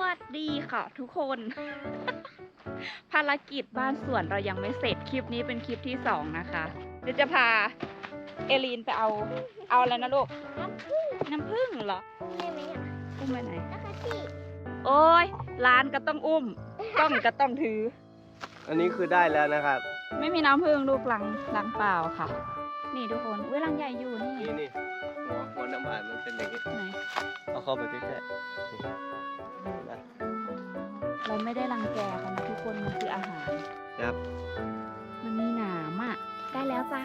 วัสดีค่ะทุกคน ภารกิจบ้านสวนเรายังไม่เสร็จคลิปนี้เป็นคลิปที่สองนะคะ เดี๋ยวจะพาเอลีนไปเอาเอาอะไรนะลูก น้ำผึ้งน้ำผึ้งเหรอได้ไหมอะอุ้มไปไหน แล้วก็ที่โอ้ยร้านก็ต้องอุ้มกล้องก็ต้องถือ อันนี้คือได้แล้วนะครับ ไม่มีน้ำผึ้งลูกลังลังเปล่าค่ะ นี่ทุกคนเว้ยลังใหญ่อยู่นี่นี่นี่หัวหัวน้ำหวานมันเป็นอย่างนี้ไหน เอาเข้าไปใกล้ๆนี่นะ เราไม่ได้รังแกเขานะทุกคนมันคืออาหาร ครับ มันมีหนามอะ ได้แล้วจ้า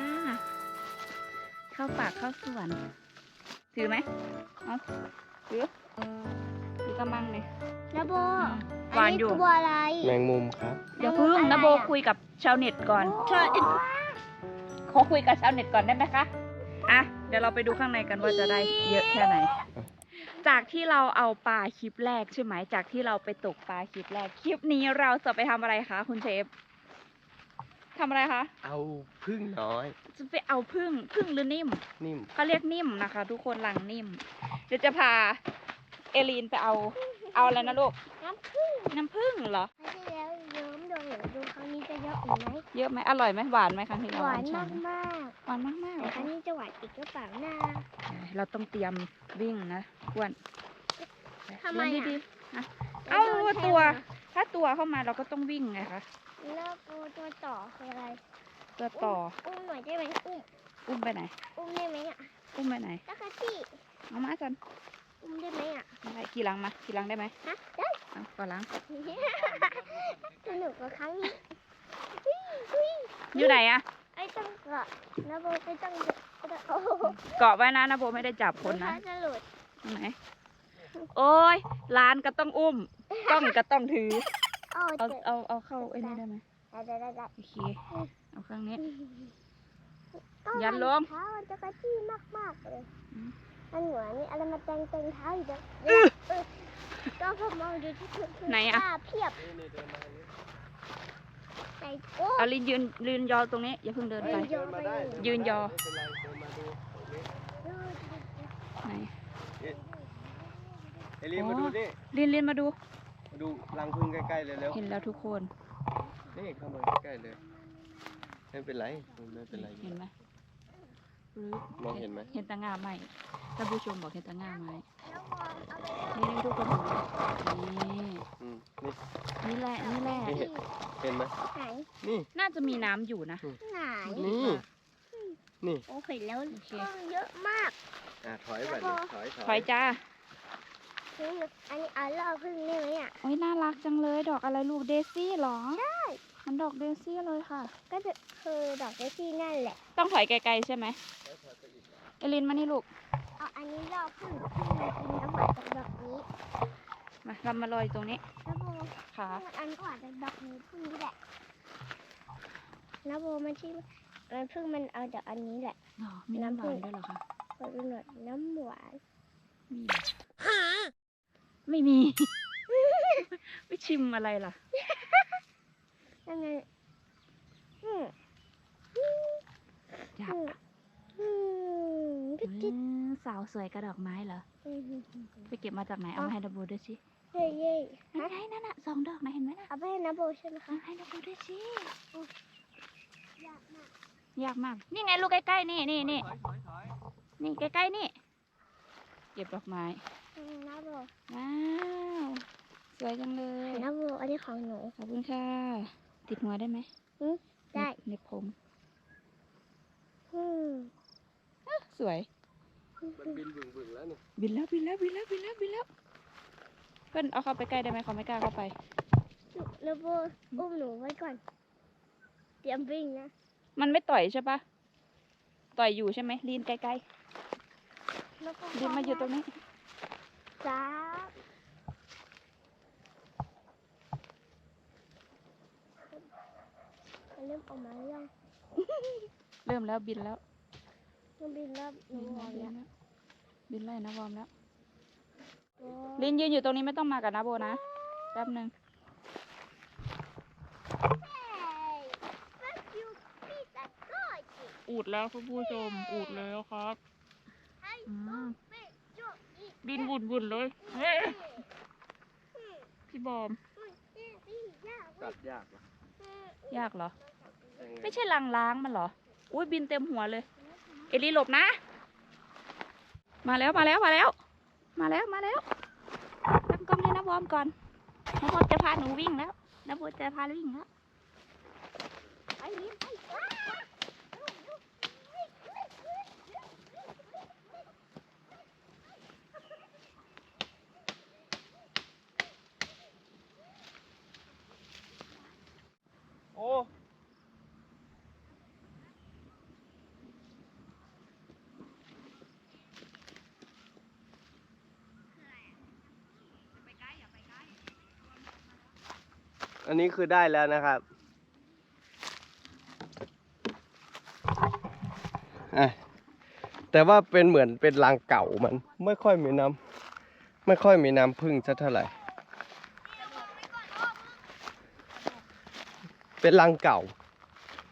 เข้าปากเข้าส่วน ถือไหมเอาถือถือกำมังเลยแล้วโบหวานอยู่นนี้ตัวอะไร แมงมุมครับ เดี๋ยวพึ่งนะโบคุยกับชาวเน็ตก่อนใช่ขอคุยกับชาวเน็ตก่อนได้ไหมคะ อะ เดี๋ยวเราไปดูข้างในกันว่าจะได้เยอะแค่ไหน จากที่เราเอาปลาคลิปแรกใช่ไหมจากที่เราไปตกปลาคลิปแรกคลิปนี้เราจะไปทำอะไรคะคุณเชฟทำอะไรคะเอาพึ่งน้อย จะไปเอาพึ่งพึ่งหรือนิ่มนิ่ม เขาเรียกนิ่มนะคะ ทุกคนลังนิ่ม เดี๋ยวจะพาเอลีนไปเอาเอาอะไรนะลูกน้ำผึ้งน้ำผึ้งเหรอครั้งที่ เยอะอีกไหมเยอะไหมอร่อยไหมหวานไหมครั้งที่แล้วหวานใช่มากไหมากหวานมากมากๆแต่ครั้งนี้จะหวานอีกหรือเปล่านะเราต้องเตรียมวิ่งนะอ้วนทำไมเดินอะดีๆอะเอาตัว ถ้าตัวเข้ามาเราก็ต้องวิ่งไงคะแล้วตัวตัวต่อคืออะไร ตัวต่อ อุ้มหน่อยได้ไหมอุ้มอุ้มไปไหน อุ้มได้ไหมอะ อุ้มไปไหนแล้วก็ที่เอามาจันอุ้มได้ไหมอะได้กี่ลังมากี่ลังได้ไหมฮะได้เอาก่อนลังสนุกกว่าครั้งนี้ อยู่ไหนอะไอ้ต้องเกาะนะโบไม่ต้องไม่ต้องโอ้โหเกาะไว้นะนะโบไม่ได้จับคนนะจะหลุดไหนโอ้ยร้านก็ต้องอุ้มกล้องก็ต้องถืออ๋อเอาเจ็บเอาเอาเข้าไอ้นี่ได้ไหมได้ได้ได้ได้โอเคเอาเครื่องนี้ต้องยันลงเท้ามันจะกระจี้มากๆเลยอืมมันเหมือนนี่อะไรมาแตงเตงเท้าอยู่เด้อเออก็พอมองดูที่คือคือไหนอะผ้าเพียบ โอ้เอาลินยืนยืนยอตรงนี้อย่าเพิ่งเดินไปเฮ้ยเดินมาได้ยืนยอ ไม่เป็นไรเดินมาดูตรงนี้ไหนเอลีนมาดูนี่ลินลินมาดู มาดูรังพึ่งใกล้ๆเลยเร็วเห็นแล้วทุกคน นี่เข้ามาใกล้ๆเลยไม่เป็นไรไม่เป็นไร เห็นไหมปึ๊บมองเห็นไหม เห็นแตางาไหมท่านผู้ชมบอกเห็นแตางาไหมแล้วมองเอาไปนี่นี่ทุกคนดูนี่อืมนี่ นี่แหละนี่แหละ นี่ เห็น ไหมไหนนี่ น่าจะมีน้ำอยู่นะ ไหนนี่ นี่โอ้เห็นแล้วโอเคก็เยอะมากอะถอยไปดิถอยถถอยจ้านี่อันนี้เอาล่อพึ่งได้ไหมอะ โอ้ยน่ารักจังเลย ดอกอะไรลูกเดซี่เหรอ ใช่ มันดอกเดซี่เลยค่ะ ก็จะคือดอกไม้ที่นั่นแหละ ต้องถอยไกลๆใช่ไหมเอลินมานี่ลูก เอาอันนี้ล่อพึ่งพึ่งมากินน้ำหวานจากดอกนี้มาเรามาลอยตรงนี้ แล้วโบ ค่ะ อันก็อาจจะดอกนี้พึ่งนี่แหละแล้วโบมันที่มันพึ่งมันเอาจากอันนี้แหละอ๋อมีน้ำหวานด้วยเหรอคะขอดูหน่อยน้ำหวานมีไม่มี ไม่ชิมอะไรล่ะนั่นไงอืมจับอืมอืมจิ๊ดจิ๊ดสาวสวยกระดอกไม้เหรออืมไปเก็บมาจากไหน เอามาให้ดับบูด้วยสิ เย่เย่นั่ฮะนไงนั่นน่ะสองดอกนะเห็นไหมน่ะเอาไปให้น้ำโบใช่ไหมคะให้ดับบูด้วยสิยากมากยากมาก นี่ไงลูกใกล้ๆนี่นี่นี่นี่ใกล้ๆนี่เก็บดอกไม้น้ำโบว้าวสวยจังเลยน้ำโบอันนี้ของหนูขอบคุณค่ะติดหัวได้ไหมอืมได้ในผมอืมสวยมันบินบึ่งวึงๆแล้วนี่บินแล้วบินแล้วบินแล้วบินแล้วบินแล้ว พื่อนเอาเข้าไปใกล้ได้ไหมเขาไม่กล้าเข้าไปน้ำโบอุ้มหนูไว้ก่อน เตรียมวิ่งนะ มันไม่ต่อยใช่ปะต่อยอยู่ใช่ไหมลีนไกลแล้วก็ๆลีนมาอยู่ตรงนี้ จ้าเริ่มออกมาหรือยังเริ่มแล้วบินแล้ว มันบินแล้วหนูบินมแล้อวงบินแล้วแล้วบินไล่นะวอร์มแล้วโอ้ ลินยืนอยู่ตรงนี้ไม่ต้องมากับนะโบนะแป๊บหนึ่ง Hey, fuck you, piece of garbage. อูดแล้วคุณผู้ชม อูดแล้วครับ Hey, อืม fit, you eat บินวุ่นวุ่นๆเลยเฮ้ย Hmm. พี่บอมกัดยากเหรอยากเหรอ ยังไงไม่ใช่ลังล้างมันเหรอ อุ้ยบินเต็มหัวเลย เอลีหลบนะ มาแล้วมาแล้วมาแล้ว มาแล้วมาแล้วตั้งกล้องให้น้าวอมก่อนน้าวอมจะพาหนูวิ่งแล้วน้าวอมจะพาวิ่งแล้วไปนี่ไป โอ้ อันนี้คือได้แล้วนะครับอะแต่ว่าเป็นเหมือนเป็นรังเก่ามัน ไม่ค่อยมีน้ำไม่ค่อยมีน้ำพึ่งสักเท่าไหร่ เป็นรังเก่า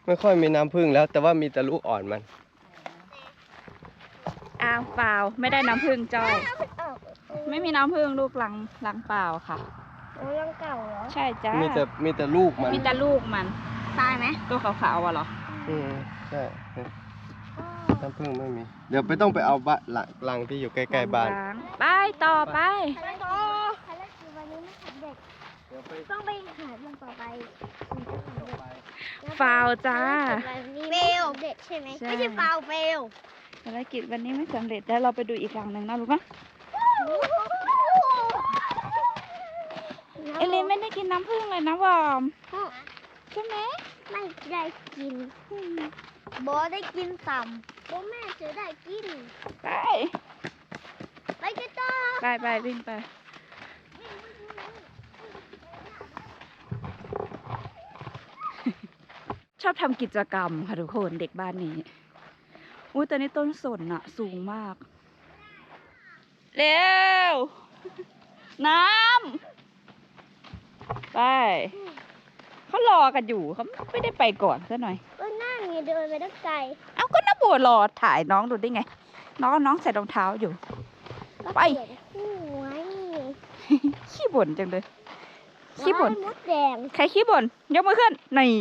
ไม่ค่อยมีน้ำพึ่งแล้ว แต่ว่ามีแต่ลูกอ่อนมันอ้าวเปล่าไม่ได้น้ำผึ้งจอย ไม่มีน้ำผึ้งลูกลังลังเปล่าค่ะ โอ้ยังเก่าเหรอใช่จ้ามีแต่มีแต่ลูกมันมีแต่ลูกมันตายไหมตัวขาวๆอะเหรอ อืมใช่น้ำพึ่งไม่มี เดี๋ยวไปต้องไปเอาบ้านหลังรังที่อยู่ใกล้ๆบ้านล้งไปต่อไป ภารกิจภารกิจวันนี้ไม่สำเร็จเดี๋ยวไปต้องไปหาเรื่องต่อไปถึงจะสำเร็จฟาวจ้า เฟลเด็ดใช่ไหมใช่ ไม่ใช่ฟาวเฟลภารกิจวันนี้ไม่สำเร็จแล้วเราไปดูอีกหลังหนึ่งนะลูกนะเอลินไม่ได้กินน้ำผึ้งเลยนะวอมใช่ไหมไม่ได้กินโบได้กินต่ำโบแม่จะได้กิน ไป ไปกันต่อไปไปวิ่งไปชอบทำกิจกรรมค่ะทุกคนเด็กบ้านนี้ อุ้ยตอนนี้ต้นสนอะสูงมาก เร็ว น้ำ ไป เขารอกันอยู่เขาไม่ได้ไปก่อนซะหน่อย ก็นั่งไงเดินไปตั้งไกลเอาก็น้าบัวรอถ่ายน้องดูได้ไง น้องน้องใส่รองเท้าอยู่ ก็ไปเปลี่ยนคู่ไว้ขี้บ่นจังเลย ขี้บ่นว้ายมดแดงใครขี้บ่นยกมือขึ้น นี่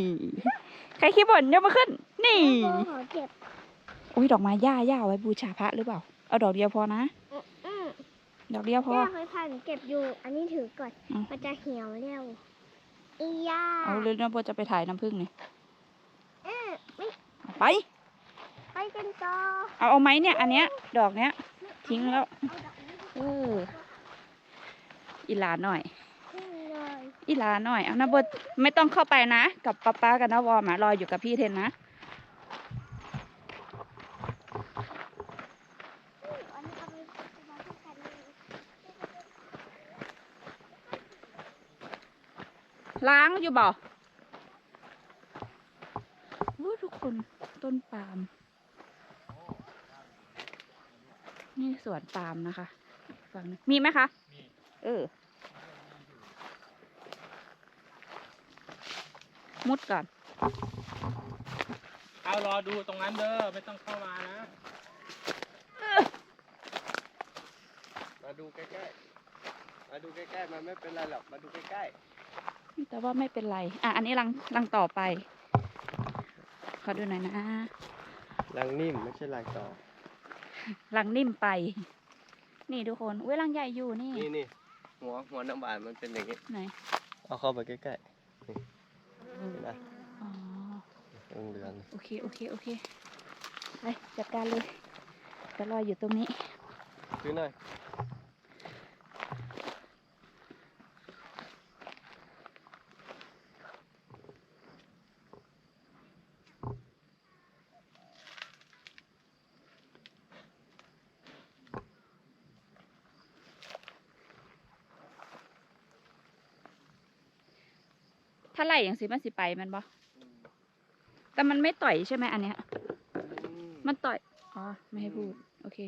ใครขี้บ่นยกมือขึ้น นี่โบขอเก็บ อุ้ยดอกไม้ย่าย่าไว้บูชาพระหรือเปล่า เอาดอกเดียวพอนะ อืม ดอกเดียวพอแม่เคยพันเก็บอยู่ อันนี้ถือก่อน อืม มันจะเหี่ยวเร็วอีย่าเอาเลยนะบัวจะไปถ่ายน้ำผึ้งนี่เอ๊ะไม่เอาไป ไปกันต่อเอาเอาไหมเนี่ย อันเนี้ย ดอกเนี้ย ทิ้งแล้วเอออีหลาหน่อยขึ้นเลยอีหลาหน่อย เอานะบัวไม่ต้องเข้าไปนะ กับป๊าป๊ากับน้าวอมอะรออยู่กับพี่เทนนะ อันนี้เอาไปวางที่กันเลย ล้างอยู่บ่โอ้ทุกคนต้นปาล์มนี่สวนปาล์มนะคะฝั่งนี้มีไหมคะ เออ มุดก่อน เอารอดูตรงนั้นเด้อไม่ต้องเข้ามานะมาดูใกล้ๆ มาดูใกล้ๆ มันไม่เป็นไรหรอก มาดูใกล้ แต่ว่าไม่เป็นไร อะ อันนี้รังรังต่อไป ขอดูหน่อยนะๆรังนิ่มไม่ใช่รังต่อรังนิ่มไป นี่ทุกคนอุ้ยรังใหญ่อยู่นี่ นี่นี่หัวหัวน้ำบานมันเป็นอย่างนี้ ไหน เอาเข้าไปใกล้ๆนี่เห็นไหมอ๋อเหลืองโอเค โอเค โอเค ไปจัดการเลยจะรออยู่ตรงนี้ๆคือหน่อยาไล่อย่างสิมันสิไปแมันบ่แต่มันไม่ต่อยใช่ไหมอันเนี้ย มันต่อย อ๋อ ไม่ให้พูด โอเค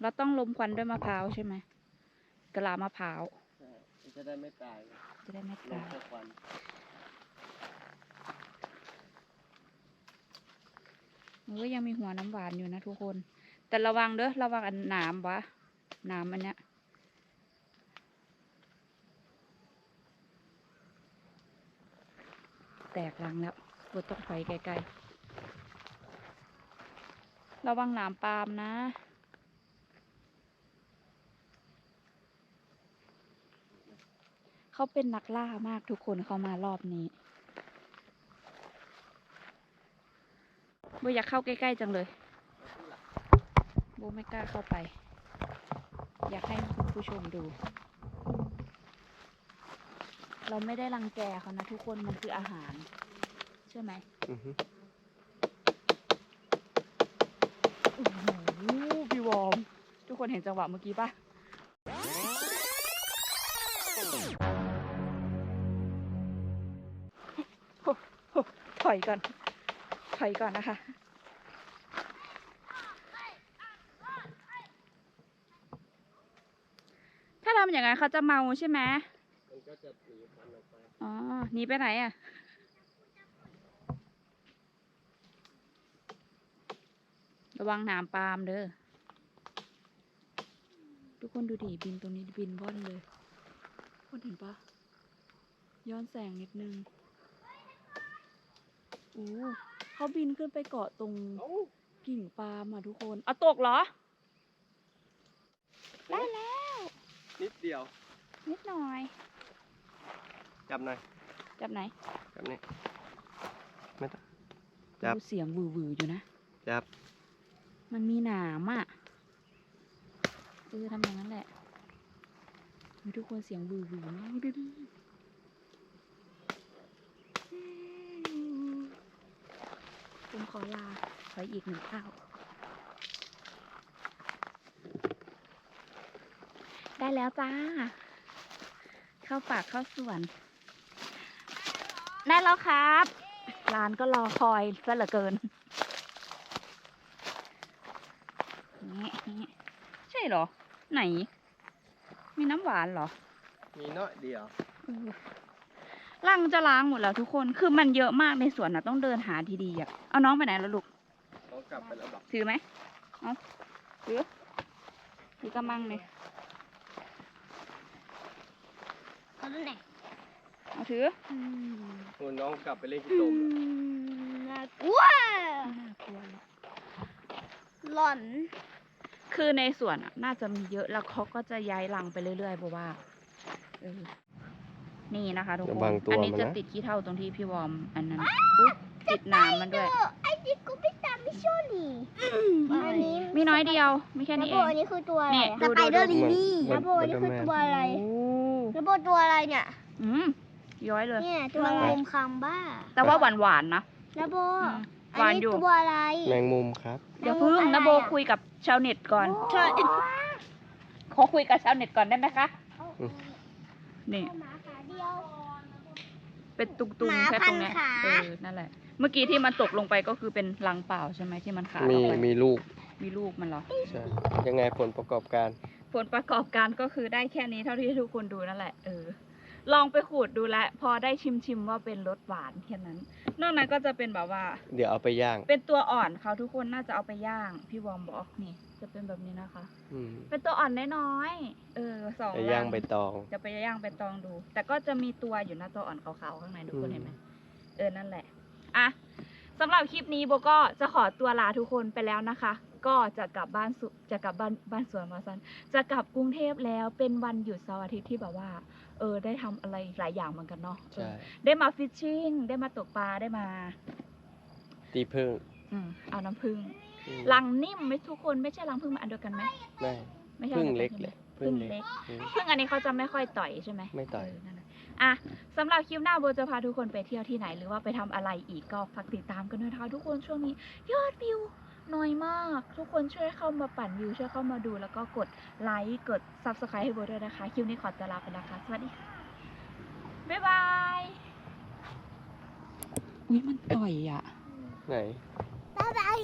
เราต้องลมควันด้วยมะพร้าวใช่ไหมกะลามะพร้าว จะได้ไม่ตาย จะได้ไม่ลตางยแค่ควันมันก็ยังมีหัวน้ำหวานอยู่นะทุกคน แต่ระวังเด้อระวังอันหนามวะหนามอันเนี้ย แตกรังแล้วบดต้องถอยไกลๆ ระวังหนามปาล์มนะ เขาเป็นนักล่ามากทุกคนเขามารอบนี้โบอยากเข้าใกล้ๆจังเลยโบไม่กล้าเข้าไป อยากให้คุณผู้ชมดู เราไม่ได้รังแกเขานะทุกคนมันคืออาหาร ใช่ไหมอือฮึโอ้โหพี่วอร์มทุกคนเห็นจังหวะเมื่อกี้ปะโอ้โหถอยก่อน ถอยก่อนนะคะ ถ้าทำอย่างนั้นเขาจะเมาใช่ไหม มันก็จะหนีฟันออกไป อ๋อหนีไปไหนอะ ระวังหนามปาล์มเด้อ ทุกคนดูดิบินตรงนี้บินว่อนเลยคนเห็นปะย้อนแสงนิดนึงโอ้เขาบินขึ้นไปเกาะตรงเอ้ากิ่งปาล์มอะทุกคนเอาตกเหรอ ได้แล้ว นิดเดียว นิดหน่อย จับหน่อย จับไหนจับนี่ไม่ต้อง จับ ดูเสียงวือวือๆอยู่นะ จับ มันมีหนามอะเออทำอย่างนั้นแหละมีทุกคนเสียงวือวือมากดูดิผมขอลาขออีกหนึ่งข้าวได้แล้วจ้า เข้าปากเข้าส่วน ได้แล้วครับร้านก็รอคอยซะเหลือเกินนี่นี่ใช่เหรอ ไหน มีน้ำหวานเหรอ มีน้อยเดียวเออลังจะล้างหมดแล้วทุกคน คือมันเยอะมากในสวนนะต้องเดินหาดีๆอะ เอาน้องไปไหนแล้วลูกต้องกลับไปแล้วบอกถือไหมเอาถือถือกระมังเลยเอาดูหน่อย เอาถืออืมโอ้น้องกลับไปเล่นที่อืโตมมน่ากลัว น่ากลัวเลยหลอน คือในสวนอะน่าจะมีเยอะแล้วเขาก็จะย้ายรังไปเรื่อยๆเพราะว่าเออนี่นะคะทุกคระนวังตัวอันี้มันจะนะติดขี้เท่าตรงที่พี่วอร์มอันนั้นอุ๊ยติดหนามมันด้วย ไอ้ดิกูไม่ตามไม่ชอบนี่อันนี้มีน้อยเดียวมีแค่นี้เอระโบงอันนี้คือตัวอะไรนี่อะดูสไปเดอร์ดูลิลลี่มันระโบอันนี้คือมันตัวอะไรโอ้ระโบตัวอะไรเนี่ย อืม ย้อยเลย เนี่ยตัวอะไรมคังบ้าแต่ว่าหวานหวานๆนะระโบอืมอัหวานนี้อยู่ ตัวอะไรแมงมุมครับ เดี๋ยวพึ่งนะโบคุยกับชาวเน็ตก่อนใช่ขอคุยกับชาวเน็ตก่อนได้ไหมคะอืม นี่ หมาขาเดียว เป็นตุงหมาๆแค่ตรงเนี้ยพันขา เออนั่นแหละ เมื่อกี้ที่มันตกลงไปก็คือเป็นรังเปล่าใช่ไหมที่มันขาดอมีอกไปมีลูกมีลูกมันเหรอ ใช่ยังไงผลประกอบการ ผลประกอบการก็คือได้แค่นี้เท่าที่ทุกคนดูนั่นแหละ เออ ลองไปขูดดูแลวพอได้ชิมชิมๆว่าเป็นรสหวานแค่นั้น นอกนั้นก็จะเป็นแบบว่า เดี๋ยวเอาไปย่าง เป็นตัวอ่อนเขาทุกคนน่าจะเอาไปย่าง พี่วอมบอกนี่ จะเป็นแบบนี้นะคะ อืมเป็นตัวอ่อนน้อยๆเออสองไปย่างรัใบตอง จะไปย่างไปตองดู แต่ก็จะมีตัวอยู่นะตัวอ่อนขาวๆข้างในทุกคนอืมเห็นไหมเออนั่นแหละอะสำหรับคลิปนี้โบก็จะขอตัวลาทุกคนไปแล้วนะคะ ก็จะกลับบ้านสุจะกลับบ้านบ้านสวนมาซันจะกลับกรุงเทพแล้วเป็นวันหยุดเสาร์อาทิตย์ที่แบบว่า เออ ได้ทำอะไรหลายอย่างเหมือนกันเนาะเอใช่อได้มาฟิชชิ่งได้มาตกปลาได้มา ตีพึ่งอืมเอาน้ำผึ้งอืมลังนิ่มไหมทุกคนไม่ใช่ลังผึ้งมาอันเดียวกันไหมไม่ไม่ใช่พึ่งอันดีเล็ยวกนใช่ไหมเลยพึ่งเล็กอืมพึ่งอันนี้เขาจะไม่ค่อยต่อยใช่ไหมไม่ต่อยเนั่นแหละอะสำหรับคลิปหน้าโบจะพาทุกคนไปเที่ยวที่ไหน หรือว่าไปทำอะไรอีกก็ฝากติดตามกันด้วยนะคะทุกคนช่วงนี้ ยอดวิว น้อยมาก ทุกคนช่วยเข้ามาปั่นวิวช่วยเข้ามาดูแล้วก็กดไลค์กด subscribe ให้โบด้วยนะคะ คลิปนี้ขอตัวลาไปแล้วค่ะสวัสดีค่ะ บ๊ายบายอุ้ยมันต่อยอะ ไหน บ๊ายบาย